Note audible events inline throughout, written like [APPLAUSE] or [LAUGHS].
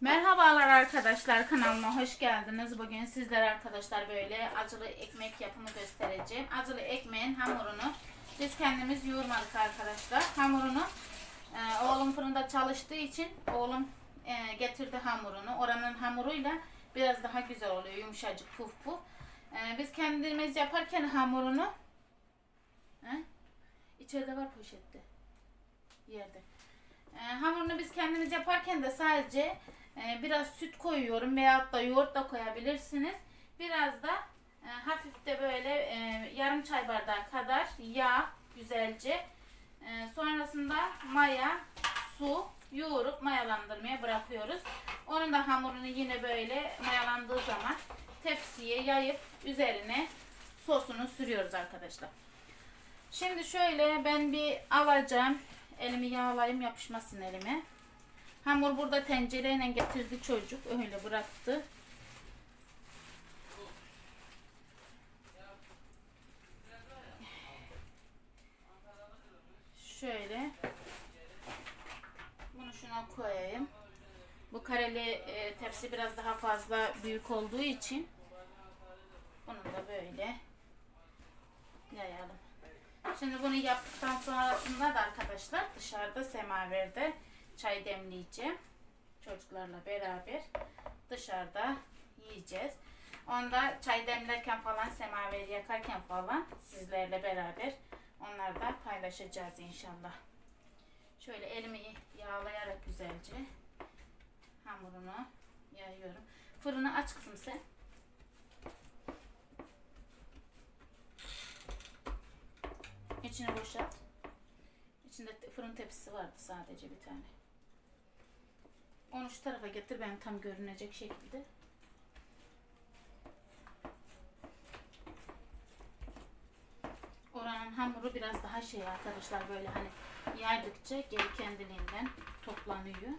Merhabalar arkadaşlar kanalıma hoş geldiniz. Bugün sizlere arkadaşlar böyle acılı ekmek yapımı göstereceğim. Acılı ekmeğin hamurunu biz kendimiz yoğurmadık arkadaşlar. Hamurunu e, oğlum fırında çalıştığı için oğlum e, getirdi hamurunu. Oranın hamuruyla biraz daha güzel oluyor yumuşacık puf puf. E, biz kendimiz yaparken hamurunu He? İçeride var poşette. Yerde. E, hamurunu biz kendimiz yaparken de sadece biraz süt koyuyorum veyahut da yoğurt da koyabilirsiniz. Biraz da e, hafif de böyle e, yarım çay bardağı kadar yağ güzelce. E, sonrasında maya, su yoğurup mayalandırmaya bırakıyoruz. Onun da hamurunu yine böyle mayalandığı zaman tepsiye yayıp üzerine sosunu sürüyoruz arkadaşlar. Şimdi şöyle ben bir alacağım. Elimi yağlayayım yapışmasın elime. Hamur burada tencereyle getirdi çocuk. Öyle bıraktı. Şöyle. Bunu şuna koyayım. Bu kareli e, tepsi biraz daha fazla büyük olduğu için bunu da böyle yayalım. Şimdi bunu yaptıktan sonrasında da arkadaşlar dışarıda semaverde çay demleyeceğim. Çocuklarla beraber dışarıda yiyeceğiz. Onda çay demlerken falan semaveri yakarken falan sizlerle beraber onları da paylaşacağız inşallah. Şöyle elimi yağlayarak güzelce hamurunu yayıyorum. Fırını aç kızım sen. İçini boşalt. İçinde fırın tepsisi vardı sadece bir tane. Onu şu tarafa getir ben tam görünecek şekilde. Oranın hamuru biraz daha şey arkadaşlar böyle hani yaydıkça geri kendiliğinden toplanıyor.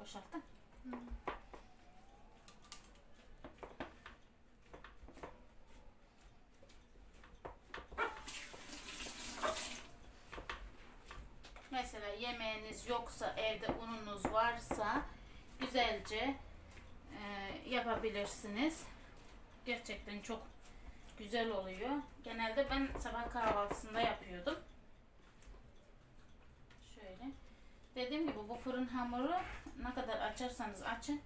Boşalttın. Mesela yemeğiniz yoksa evde ununuz varsa güzelce e, yapabilirsiniz. Gerçekten çok güzel oluyor. Genelde ben sabah kahvaltısında yapıyordum. Şöyle. Dediğim gibi bu fırın hamuru ne kadar açarsanız açın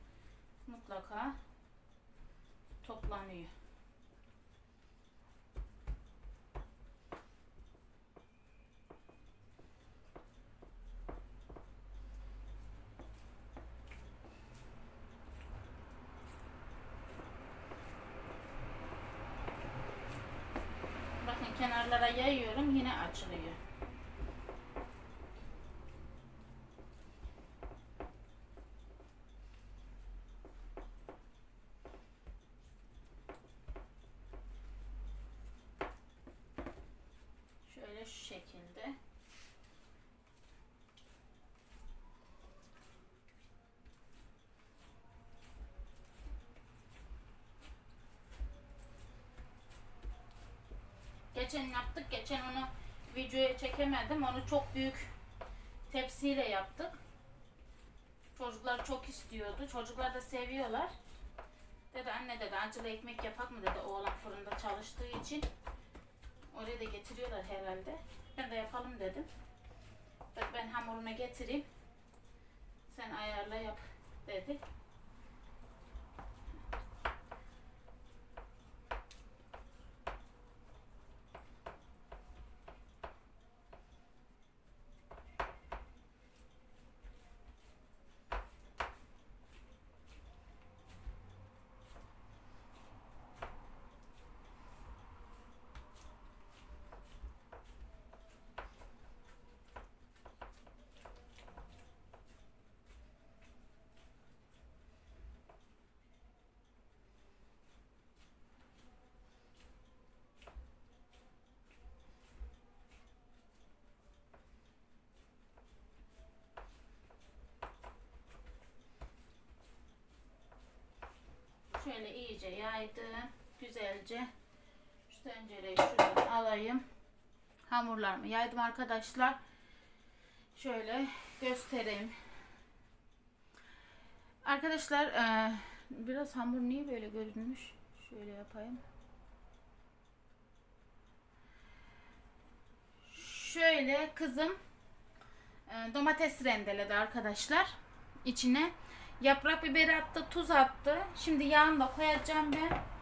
mutlaka toplanıyor. Bakın kenarlara yayıyorum yine açılıyor. Şöyle şu şekilde. Geçen yaptık. Geçen onu videoya çekemedim. Onu çok büyük tepsiyle yaptık. Çocuklar çok istiyordu. Çocuklar da seviyorlar. Dedi anne dedi acılı ekmek yapak mı dedi oğlan fırında çalıştığı için. Oraya da getiriyorlar herhalde. Ben de yapalım dedim. Ben hamurunu getireyim. Sen ayarla yap dedi. Şöyle iyice yaydım. Güzelce. Şu tencereyi şuradan alayım. Hamurlarımı yaydım arkadaşlar. Şöyle göstereyim. Arkadaşlar e, biraz hamur niye böyle görünmüş? Şöyle yapayım. Şöyle kızım e, domates rendeledi arkadaşlar. İçine yaprak biberi attı, tuz attı. Şimdi yağını da koyacağım ben.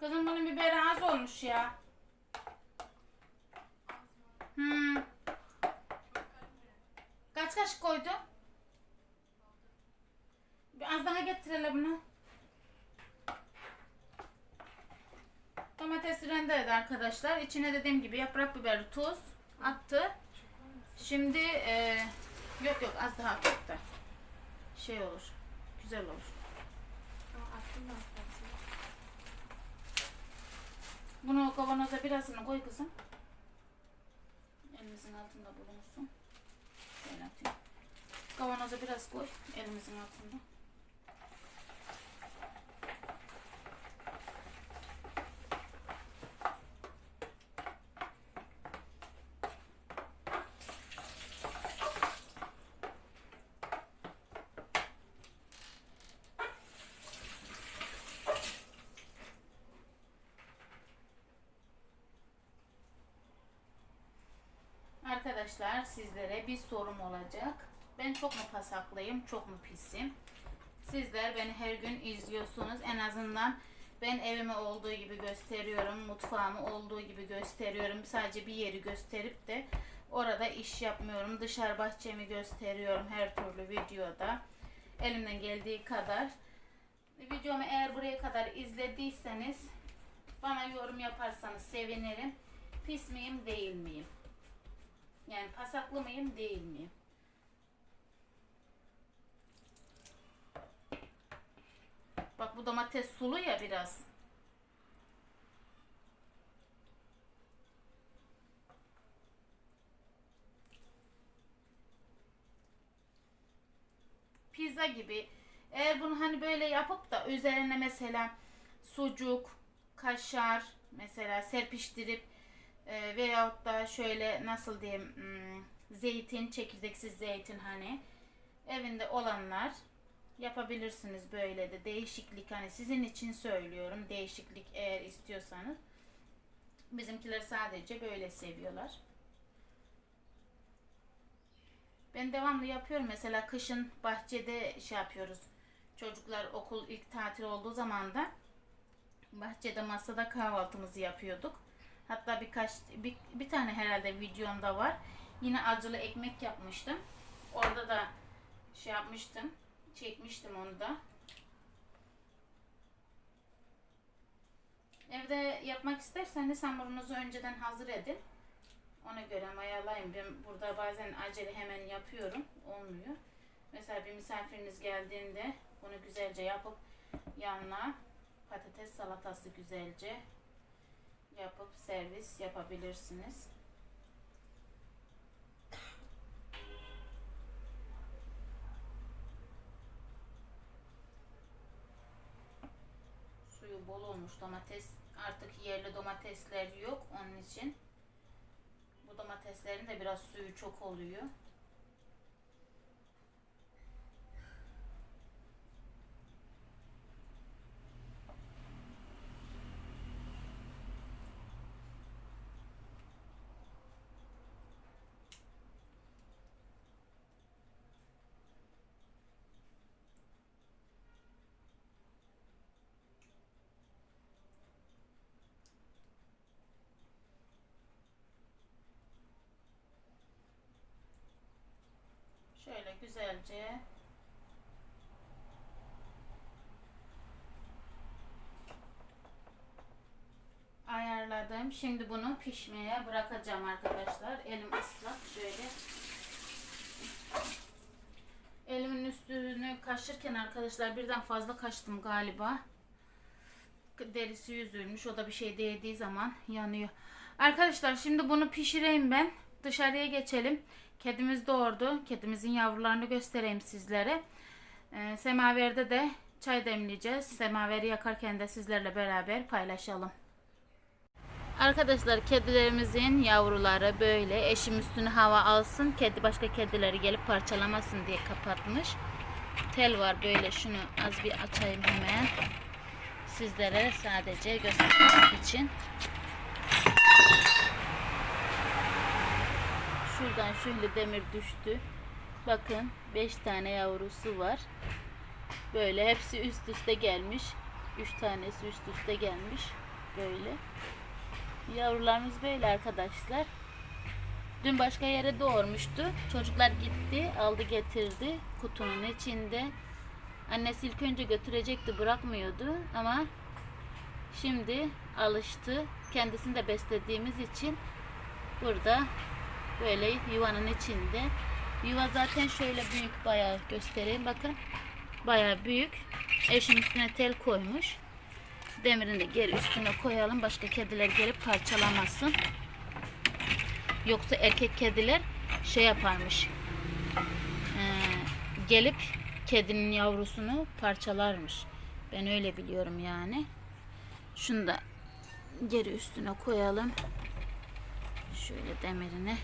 Kızım bunun biberi az olmuş ya. Hmm. Kaç kaşık koydu? Bir az daha getir hele bunu. Domatesi rendeledi arkadaşlar. İçine dediğim gibi yaprak biberi, tuz attı. Şimdi e, yok yok az daha da şey olur. Güzel olur. Bunu kavanoza birazını koy kızım. Elimizin altında bulunsun. Şöyle atayım. Kavanoza biraz koy. Elimizin altında. Arkadaşlar sizlere bir sorum olacak. Ben çok mu pasaklıyım, çok mu pisim? Sizler beni her gün izliyorsunuz. En azından ben evimi olduğu gibi gösteriyorum, mutfağımı olduğu gibi gösteriyorum. Sadece bir yeri gösterip de orada iş yapmıyorum. Dışarı bahçemi gösteriyorum her türlü videoda. Elimden geldiği kadar. Videomu eğer buraya kadar izlediyseniz bana yorum yaparsanız sevinirim. Pis miyim, değil miyim? Yani pasaklı mıyım değil miyim? Bak bu domates sulu ya biraz. Pizza gibi. Eğer bunu hani böyle yapıp da üzerine mesela sucuk, kaşar mesela serpiştirip e, veyahut da şöyle nasıl diyeyim hmm, zeytin, çekirdeksiz zeytin hani evinde olanlar yapabilirsiniz böyle de değişiklik hani sizin için söylüyorum değişiklik eğer istiyorsanız bizimkiler sadece böyle seviyorlar. Ben devamlı yapıyorum mesela kışın bahçede şey yapıyoruz çocuklar okul ilk tatil olduğu zaman da bahçede masada kahvaltımızı yapıyorduk. Hatta birkaç bir, bir tane herhalde videomda var. Yine acılı ekmek yapmıştım. Orada da şey yapmıştım. Çekmiştim onu da. Evde yapmak isterseniz hamurunuzu önceden hazır edin. Ona göre ayarlayın. Ben burada bazen acele hemen yapıyorum. Olmuyor. Mesela bir misafiriniz geldiğinde bunu güzelce yapıp yanına patates salatası güzelce yapıp servis yapabilirsiniz. Suyu bol olmuş domates. Artık yerli domatesler yok onun için. Bu domateslerin de biraz suyu çok oluyor. Güzelce ayarladım. Şimdi bunu pişmeye bırakacağım arkadaşlar. Elim ıslak. Şöyle Elimin üstünü kaşırken arkadaşlar birden fazla kaştım galiba. Derisi yüzülmüş. O da bir şey değdiği zaman yanıyor. Arkadaşlar şimdi bunu pişireyim ben. Dışarıya geçelim. Kedimiz doğurdu. Kedimizin yavrularını göstereyim sizlere. Ee, semaverde de çay demleyeceğiz. Semaveri yakarken de sizlerle beraber paylaşalım. Arkadaşlar kedilerimizin yavruları böyle eşim üstüne hava alsın. Kedi başka kedileri gelip parçalamasın diye kapatmış. Tel var böyle şunu az bir açayım hemen. Sizlere sadece göstermek için. Şuradan şöyle demir düştü. Bakın 5 tane yavrusu var. Böyle hepsi üst üste gelmiş. 3 tanesi üst üste gelmiş. Böyle. Yavrularımız böyle arkadaşlar. Dün başka yere doğurmuştu. Çocuklar gitti, aldı getirdi kutunun içinde. Annesi ilk önce götürecekti, bırakmıyordu ama şimdi alıştı. Kendisini de beslediğimiz için burada böyle yuvanın içinde. Yuva zaten şöyle büyük bayağı göstereyim bakın. Bayağı büyük. Eşin üstüne tel koymuş. Demirini de geri üstüne koyalım. Başka kediler gelip parçalamasın. Yoksa erkek kediler şey yaparmış. Ee, gelip kedinin yavrusunu parçalarmış. Ben öyle biliyorum yani. Şunu da geri üstüne koyalım. Şöyle demirini.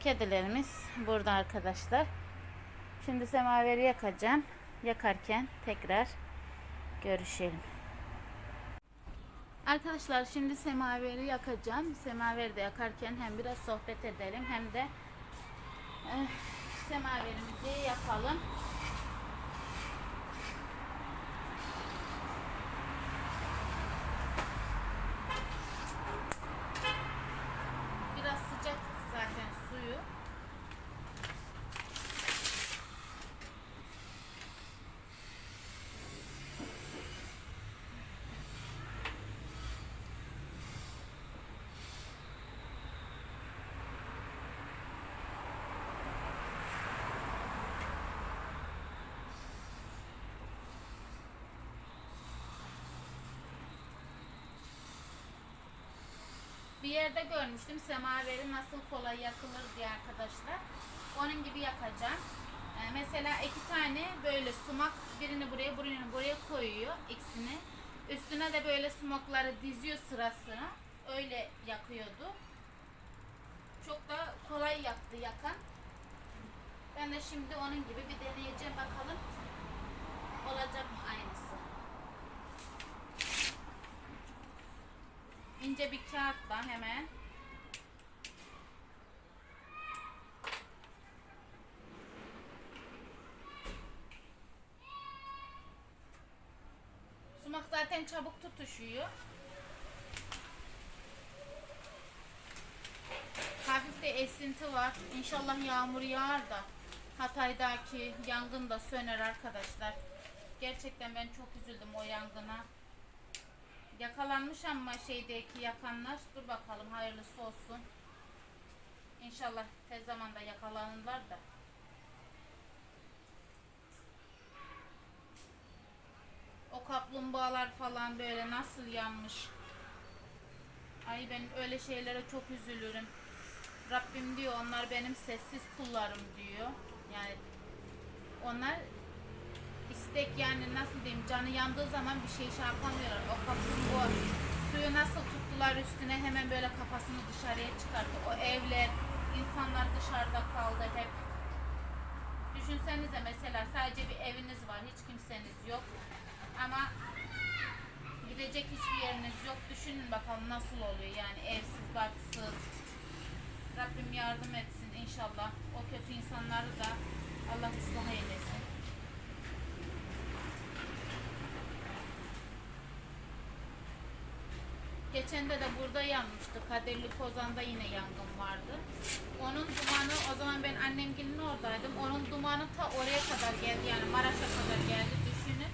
Kedilerimiz burada arkadaşlar. Şimdi semaveri yakacağım. Yakarken tekrar görüşelim. Arkadaşlar şimdi semaveri yakacağım. Semaveri de yakarken hem biraz sohbet edelim hem de eh, semaverimizi yakalım. Biraz sıcak zaten suyu. Bir yerde görmüştüm semaveri nasıl kolay yakılır diye arkadaşlar. Onun gibi yakacağım. Ee, mesela iki tane böyle sumak birini buraya birini buraya koyuyor ikisini. Üstüne de böyle sumakları diziyor sırasına. Öyle yakıyordu. Çok da kolay yaktı yakan. Ben de şimdi onun gibi bir deneyeceğim bakalım. Olacak mı aynısı? İnce bir kağıtla hemen Sumak zaten çabuk tutuşuyor. Hafif de esinti var. İnşallah yağmur yağar da Hatay'daki yangın da söner arkadaşlar. Gerçekten ben çok üzüldüm o yangına. Yakalanmış ama şeydeki yakanlar. Dur bakalım hayırlısı olsun. İnşallah tez zamanda yakalanırlar da. O kaplumbağalar falan böyle nasıl yanmış. Ay ben öyle şeylere çok üzülürüm. Rabbim diyor onlar benim sessiz kullarım diyor. Yani onlar istek yani nasıl diyeyim canı yandığı zaman bir şey şey yapamıyorlar. O kaplumbağa suyu nasıl tuttular üstüne hemen böyle kafasını dışarıya çıkarttı. O evler, insanlar dışarıda kaldı hep. Düşünsenize mesela sadece bir eviniz var, hiç kimseniz yok. Ama gidecek hiçbir yeriniz yok. Düşünün bakalım nasıl oluyor yani evsiz, barksız. Rabbim yardım etsin inşallah. O kötü insanları da Allah ıslah eylesin. Geçen de burada yanmıştı. Kaderli Kozan'da yine yangın vardı. Onun dumanı o zaman ben annemgilin oradaydım. Onun dumanı ta oraya kadar geldi yani Maraş'a kadar geldi düşünün.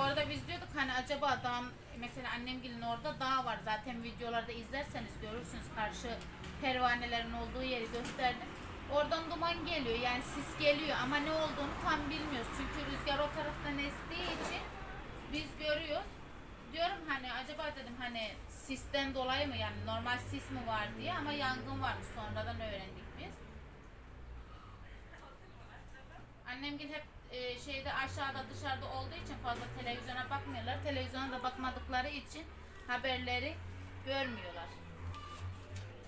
Orada biz diyorduk hani acaba dağın mesela annemgilin orada dağ var zaten videolarda izlerseniz görürsünüz karşı pervanelerin olduğu yeri gösterdim. Oradan duman geliyor yani sis geliyor ama ne olduğunu tam bilmiyoruz. Çünkü rüzgar o taraftan estiği için biz görüyoruz. Diyorum hani acaba dedim hani sisten dolayı mı yani normal sis mi var diye ama yangın varmış sonradan öğrendik biz. Annemgil hep e, şeyde aşağıda dışarıda olduğu için fazla televizyona bakmıyorlar. Televizyona da bakmadıkları için haberleri görmüyorlar.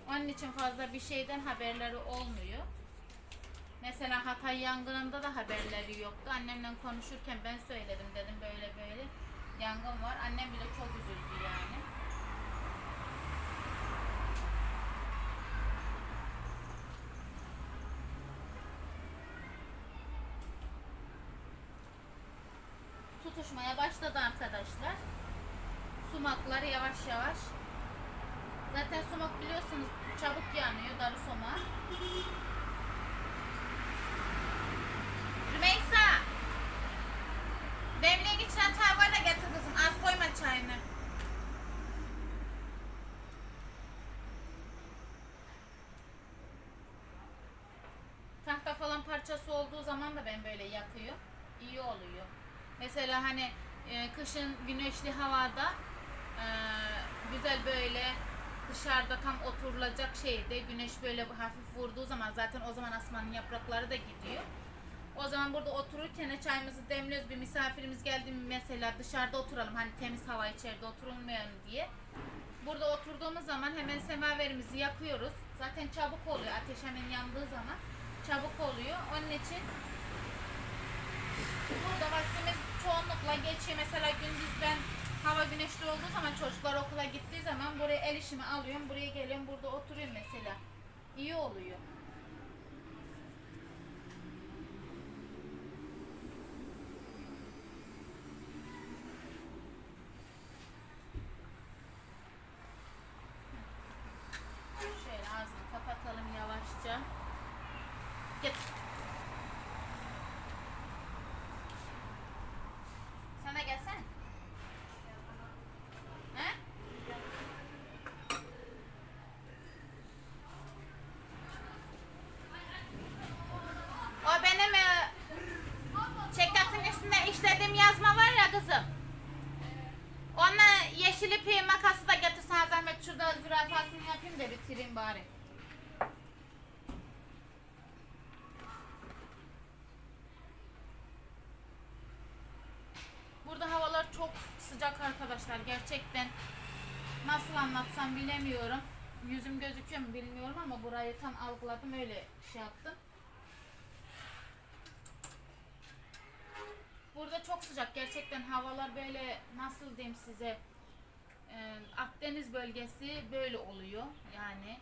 Onun için fazla bir şeyden haberleri olmuyor. Mesela Hatay yangınında da haberleri yoktu. Annemle konuşurken ben söyledim dedim böyle böyle yangın var. Annem bile çok üzüldü yani. Tutuşmaya başladı arkadaşlar. Sumaklar yavaş yavaş. Zaten sumak biliyorsunuz çabuk yanıyor darı sumağı. Rümeysa. Demliğin içine çay var da getir kızım. Az koyma çayını. Tahta falan parçası olduğu zaman da ben böyle yakıyor. İyi oluyor. Mesela hani e, kışın güneşli havada e, güzel böyle dışarıda tam oturulacak şeyde güneş böyle hafif vurduğu zaman zaten o zaman asmanın yaprakları da gidiyor. O zaman burada otururken çayımızı demliyoruz. Bir misafirimiz geldi mi mesela dışarıda oturalım. Hani temiz hava içeride oturulmayalım diye. Burada oturduğumuz zaman hemen semaverimizi yakıyoruz. Zaten çabuk oluyor. Ateş hemen yandığı zaman çabuk oluyor. Onun için burada vaktimiz çoğunlukla geçiyor. Mesela gündüz ben hava güneşli olduğu zaman çocuklar okula gittiği zaman buraya el işimi alıyorum. Buraya geliyorum. Burada oturuyorum mesela. İyi oluyor. Şöyle ağzını kapatalım yavaşça. Git. Sana gelsene. He? O benim e, çeketin üstünde işlediğim yazma var ya kızım. Onu yeşil ipi makası da getirsen zahmet şurada zürafasını yapayım da bitireyim bari. Burada havalar çok sıcak arkadaşlar gerçekten. Nasıl anlatsam bilemiyorum. Yüzüm gözüküyor mu bilmiyorum ama burayı tam algıladım öyle şey yaptım. Burada çok sıcak gerçekten havalar böyle nasıl diyeyim size e, Akdeniz bölgesi böyle oluyor yani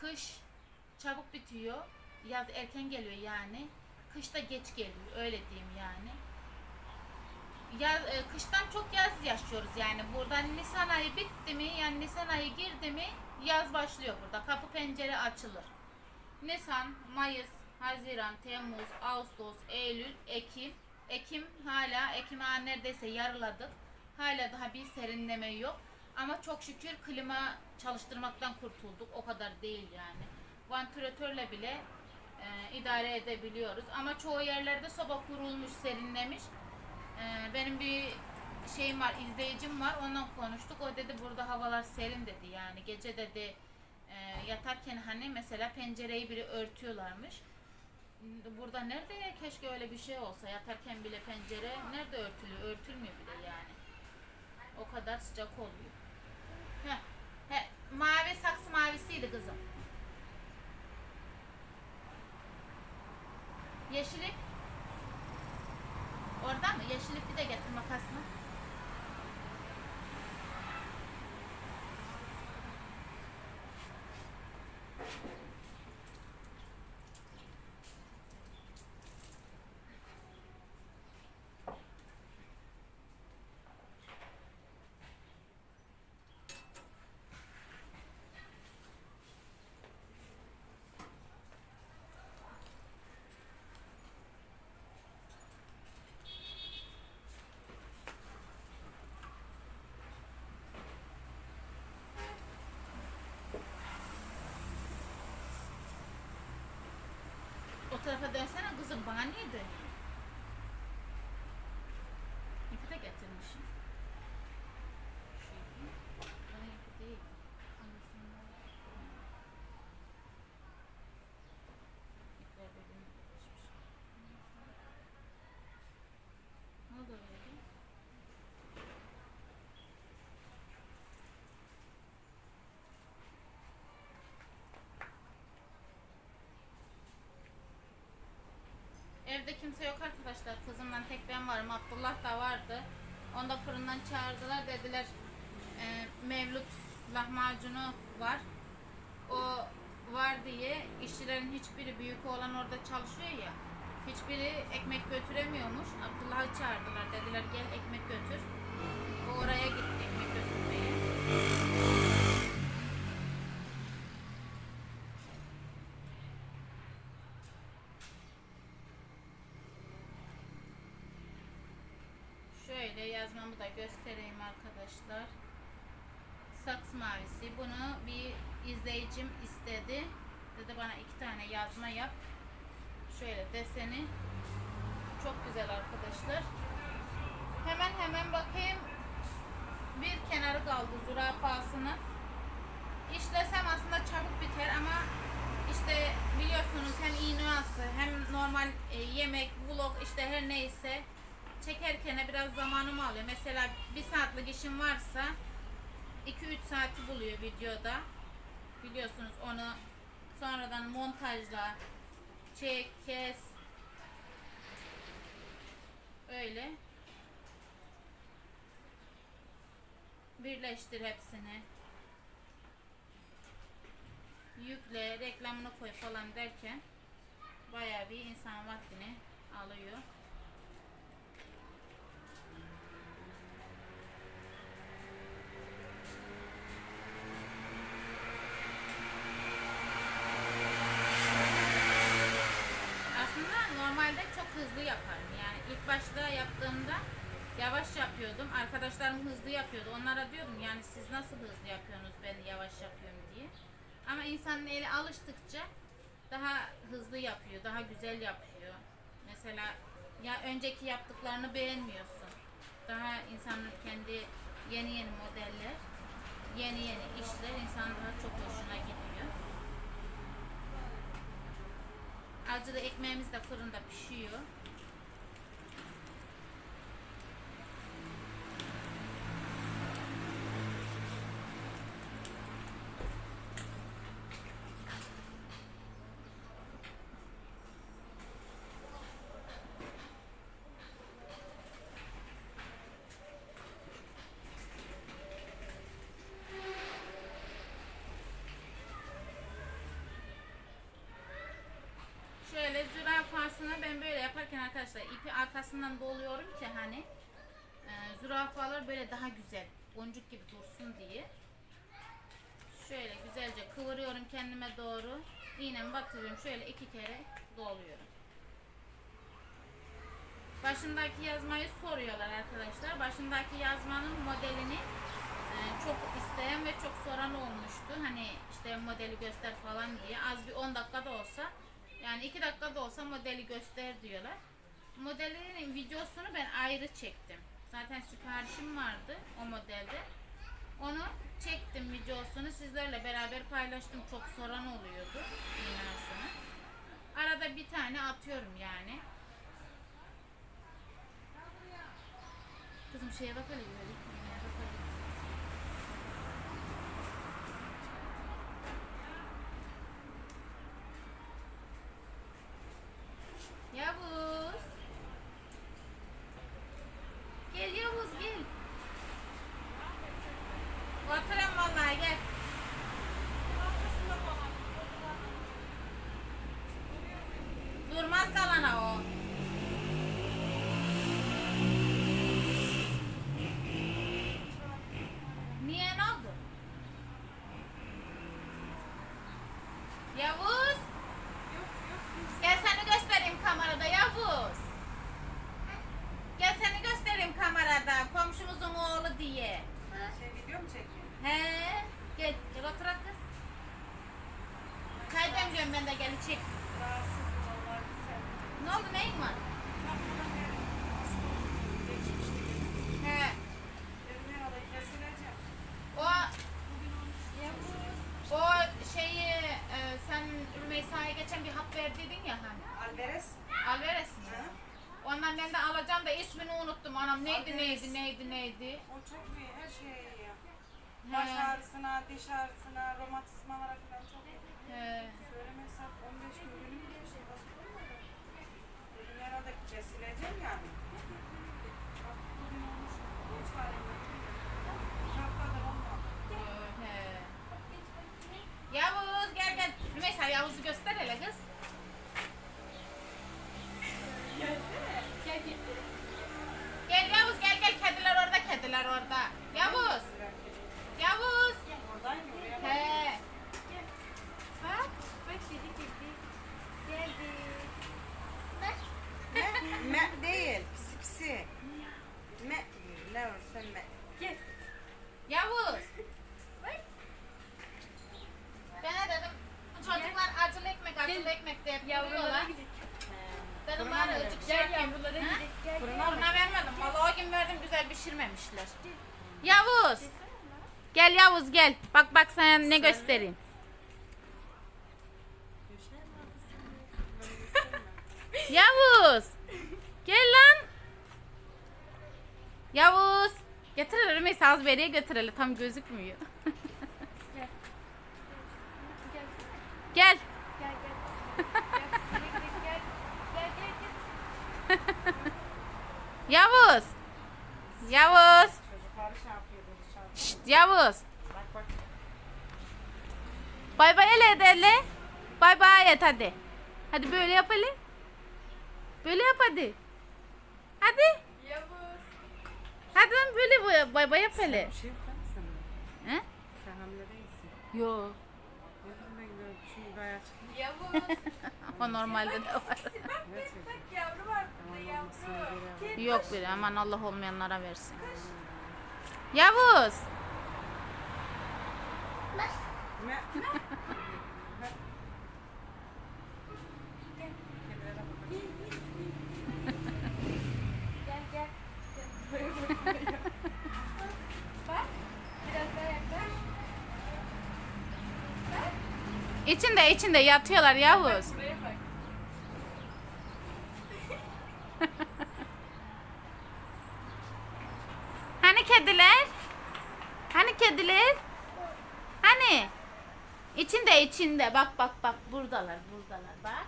kış çabuk bitiyor yaz erken geliyor yani kış da geç geliyor öyle diyeyim yani yaz, e, kıştan çok yaz yaşıyoruz yani burada Nisan ayı bitti mi yani Nisan ayı girdi mi yaz başlıyor burada kapı pencere açılır Nisan, Mayıs, Haziran, Temmuz, Ağustos, Eylül, Ekim Ekim hala Ekim'e neredeyse yarıladık. Hala daha bir serinleme yok. Ama çok şükür klima çalıştırmaktan kurtulduk. O kadar değil yani. Vantilatörle bile e, idare edebiliyoruz. Ama çoğu yerlerde soba kurulmuş, serinlemiş. E, benim bir şeyim var, izleyicim var. Onunla konuştuk. O dedi burada havalar serin dedi. Yani gece dedi e, yatarken hani mesela pencereyi bile örtüyorlarmış. Burada nerede ya keşke öyle bir şey olsa yatarken bile pencere nerede örtülüyor örtülmüyor bile yani o kadar sıcak oluyor Heh, he, mavi saksı mavisiydi kızım yeşil ip orada mı? Yeşil ipi de getir makasını O tarafa dönsene kızım bana niye dönüyor? İpi de getirmişim. Şöyle. Bana ipi değil. Anlasınlar. İpler birbirine geçmiş. Ne oldu öyle? Evde kimse yok arkadaşlar. Kızımdan tek ben varım. Abdullah da vardı. Onu da fırından çağırdılar. Dediler e, Mevlüt lahmacunu var. O var diye işçilerin hiçbiri büyük olan orada çalışıyor ya. Hiçbiri ekmek götüremiyormuş. Abdullah'ı çağırdılar. Dediler gel ekmek götür. O oraya gitti ekmek götürmeye. Şöyle yazmamı da göstereyim arkadaşlar. Saks mavisi. Bunu bir izleyicim istedi. Dedi bana iki tane yazma yap. Şöyle deseni. Çok güzel arkadaşlar. Hemen hemen bakayım. Bir kenarı kaldı zürafasının. İşlesem aslında çabuk biter ama işte biliyorsunuz hem iğnası hem normal e, yemek, vlog işte her neyse çekerken biraz zamanımı alıyor. Mesela bir saatlik işim varsa 2-3 saati buluyor videoda. Biliyorsunuz onu sonradan montajla çek, kes öyle birleştir hepsini yükle, reklamını koy falan derken bayağı bir insan vaktini alıyor. Aslında normalde çok hızlı yaparım. Yani ilk başta yaptığımda yavaş yapıyordum. Arkadaşlarım hızlı yapıyordu. Onlara diyordum yani siz nasıl hızlı yapıyorsunuz ben yavaş yapıyorum diye. Ama insanın eli alıştıkça daha hızlı yapıyor, daha güzel yapıyor. Mesela ya önceki yaptıklarını beğenmiyorsun. Daha insanın kendi yeni yeni modeller, yeni yeni işler insanın daha çok hoşuna gidiyor. Acılı ekmeğimiz de fırında pişiyor. Şöyle zürafasını ben böyle yaparken arkadaşlar ipi arkasından doluyorum ki hani e, zürafalar böyle daha güzel boncuk gibi dursun diye. Şöyle güzelce kıvırıyorum kendime doğru. İğnemi batırıyorum. Şöyle iki kere doluyorum. Başındaki yazmayı soruyorlar arkadaşlar. Başındaki yazmanın modelini e, çok isteyen ve çok soran olmuştu. Hani işte modeli göster falan diye. Az bir 10 dakikada olsa yani 2 dakikada olsa modeli göster diyorlar. Modelin videosunu ben ayrı çektim. Zaten siparişim vardı o modelde. Onu çektim videosunu sizlerle beraber paylaştım. Çok soran oluyordu iğnesini. Arada bir tane atıyorum yani. Kızım şeye bak hele. Yavuz. Gel Yavuz gel. Oturan vallahi gel. Durmaz kalana o. Niye ne oldu? Yavuz. Gel seni göstereyim kamerada Yavuz. Gel seni göstereyim kamerada komşumuzun oğlu diye. Şey video mu çekiyor? He. Gel, gel demliyorum ben de gel çek. Rahatsız vallahi. Ne oldu neyin var? He. O o şeyi e, sen Rümeysa'ya geçen bir hap verdiydin ya hani. Alvarez. Alvarez mi? Ondan ben de alacağım da ismini unuttum anam. Neydi Alvarez. neydi neydi neydi? O çok iyi. Her şeye iyi. Baş ağrısına, diş ağrısına, romatizmalara falan çok iyi. He. Söylemezsem 15 gün günüm geçti. Nasıl olmadı? Bugün herhalde kesileceğim yani. Bak bugün olmuş. Üç halim. Bir Yavuz'u göster hele kız. Gel Yavuz gel gel kediler orada kediler orada. Yavuz. Yavuz. Oradayım oraya bak. He. Bak, bak dedi kedi. Geldi. Me, me değil. Pisi pisi. Me. Ne olursa me. Gel. Yavuz. Ben ne dedim? Çocuklar acılı ekmek acılı ekmek de yapıyorlar. Yavrulara gidelim. Dedim Fırına bari mı azıcık şey Gel yapayım. yavrulara Ha? gidelim. Gel. Fırına mı? Fırına vermedim. Vallahi o gün verdim güzel pişirmemişler. Yavuz. Gel Yavuz gel. Bak bak sana ne göstereyim. [LAUGHS] Yavuz. Gel lan. Yavuz. Getir hele Rümeysa az beriye götür hele tam gözükmüyor. Gel. [LAUGHS] Gel. gel. Gel. Yavuz. Yavuz. Şey şey. Şşt, Yavuz. Bay bay hele hadi hele. Bay bay et hadi. Hadi böyle yap hele. Böyle yap hadi. Hadi. Yavuz. Hadi lan böyle bay- bay bay yap hele. Bir şey yok lan. He? Sen hamile değilsin. Yo. Ne bileyim ben gördüm. Şimdi bayağı çıkmış. Yavuz. [LAUGHS] Ama normalde de var. Bak yavru var burada yavru. Kedi. Yok bir aman Allah olmayanlara versin. Yavuz. Bak. İçinde içinde yatıyorlar Yavuz. Hani kediler? Hani kediler? Hani? İçinde içinde. Bak bak bak buradalar buradalar bak.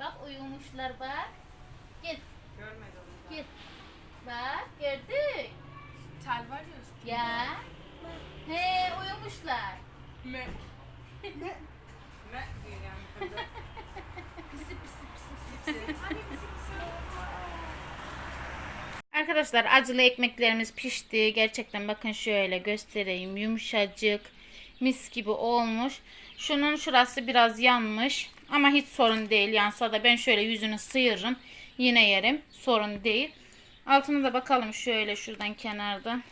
Bak uyumuşlar bak. Gel Görmedi onu. gel. Bak gördük. Tel var ya üstünde. Ya. He uyumuşlar. Me. Me diyor yani. [LAUGHS] Pisi pisi pisi pisi. Hani pisi pisi. Arkadaşlar acılı ekmeklerimiz pişti. Gerçekten bakın şöyle göstereyim. Yumuşacık, mis gibi olmuş. Şunun şurası biraz yanmış. Ama hiç sorun değil. Yansa da ben şöyle yüzünü sıyırırım. Yine yerim. Sorun değil. Altına da bakalım şöyle şuradan kenardan.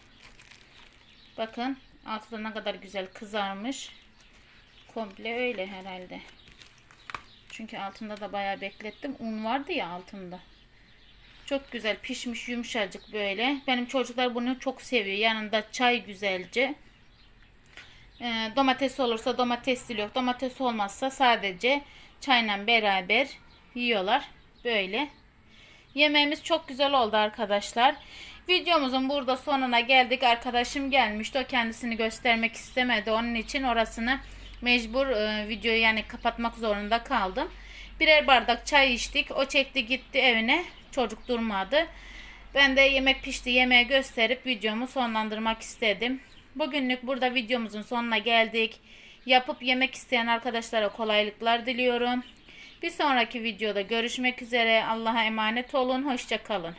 Bakın altı da ne kadar güzel kızarmış. Komple öyle herhalde. Çünkü altında da bayağı beklettim. Un vardı ya altında. Çok güzel pişmiş yumuşacık böyle. Benim çocuklar bunu çok seviyor. Yanında çay güzelce. Ee, domates olursa domates yok. Domates olmazsa sadece çayla beraber yiyorlar. Böyle. Yemeğimiz çok güzel oldu arkadaşlar. Videomuzun burada sonuna geldik. Arkadaşım gelmişti. O kendisini göstermek istemedi. Onun için orasını mecbur e, videoyu yani kapatmak zorunda kaldım. Birer bardak çay içtik. O çekti gitti evine. Çocuk durmadı. Ben de yemek pişti yemeği gösterip videomu sonlandırmak istedim. Bugünlük burada videomuzun sonuna geldik. Yapıp yemek isteyen arkadaşlara kolaylıklar diliyorum. Bir sonraki videoda görüşmek üzere. Allah'a emanet olun. Hoşça kalın.